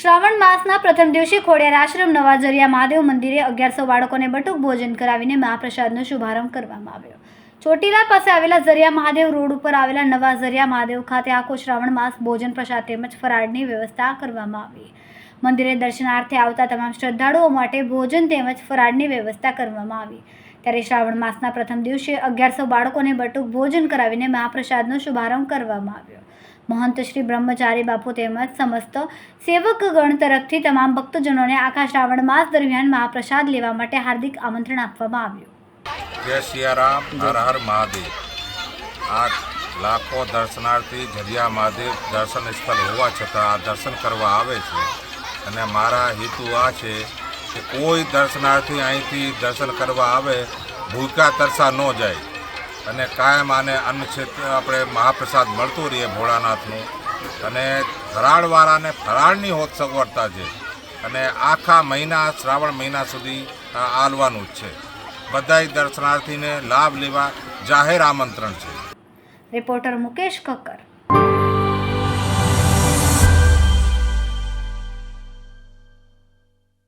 શ્રાવણ માસના પ્રથમ દિવસે ખોડિયાર આશ્રમ નવાજરિયા મહાદેવ મંદિરે અગિયારસો બાળકોને બટુક ભોજન કરાવીને મહાપ્રસાદનો શુભારંભ કરવામાં આવ્યો. ચોટીલા પાસે આવેલા ઝરિયા મહાદેવ રોડ ઉપર આવેલા નવા ઝરિયા મહાદેવ ખાતે આખો શ્રાવણ માસ ભોજન પ્રસાદ તેમજ ફરાળની વ્યવસ્થા કરવામાં આવી. મંદિરે દર્શનાર્થે આવતા તમામ શ્રદ્ધાળુઓ માટે ભોજન તેમજ ફરાળની વ્યવસ્થા કરવામાં આવી. ત્યારે શ્રાવણ માસના પ્રથમ દિવસે અગિયારસો બાળકોને બટુક ભોજન કરાવીને મહાપ્રસાદનો શુભારંભ કરવામાં આવ્યો. મહંત શ્રી બ્રહ્મચારી બાપુ તેમજ સમસ્ત સેવકગણ તરફથી તમામ ભક્તજનોને આખા શ્રાવણ માસ દરમિયાન મહાપ્રસાદ લેવા માટે હાર્દિક આમંત્રણ આપવામાં આવ્યું. જય સિયારામ, હર હર મહાદેવ. આ લાખો દર્શનાર્થી જરિયા મહાદેવ દર્શન સ્થળ હોવા છતાં દર્શન કરવા આવે છે. અને મારા હેતુ આ છે કે કોઈ દર્શનાર્થી અહીંથી દર્શન કરવા આવે, ભૂકા તરસા ન જાય. અને કાયમ આને અન્ન આપણે મહાપ્રસાદ મળતો રહીએ ભોળાનાથનું. અને ફરાળવાળાને ફરાળની હોત સગવડતા છે. અને આખા મહિના, શ્રાવણ મહિના સુધી આલવાનું જ છે. બધાય દર્શનાર્થીને લાભ લેવા જાહેર આમંત્રણ છે. રિપોર્ટર મુકેશ કક્કર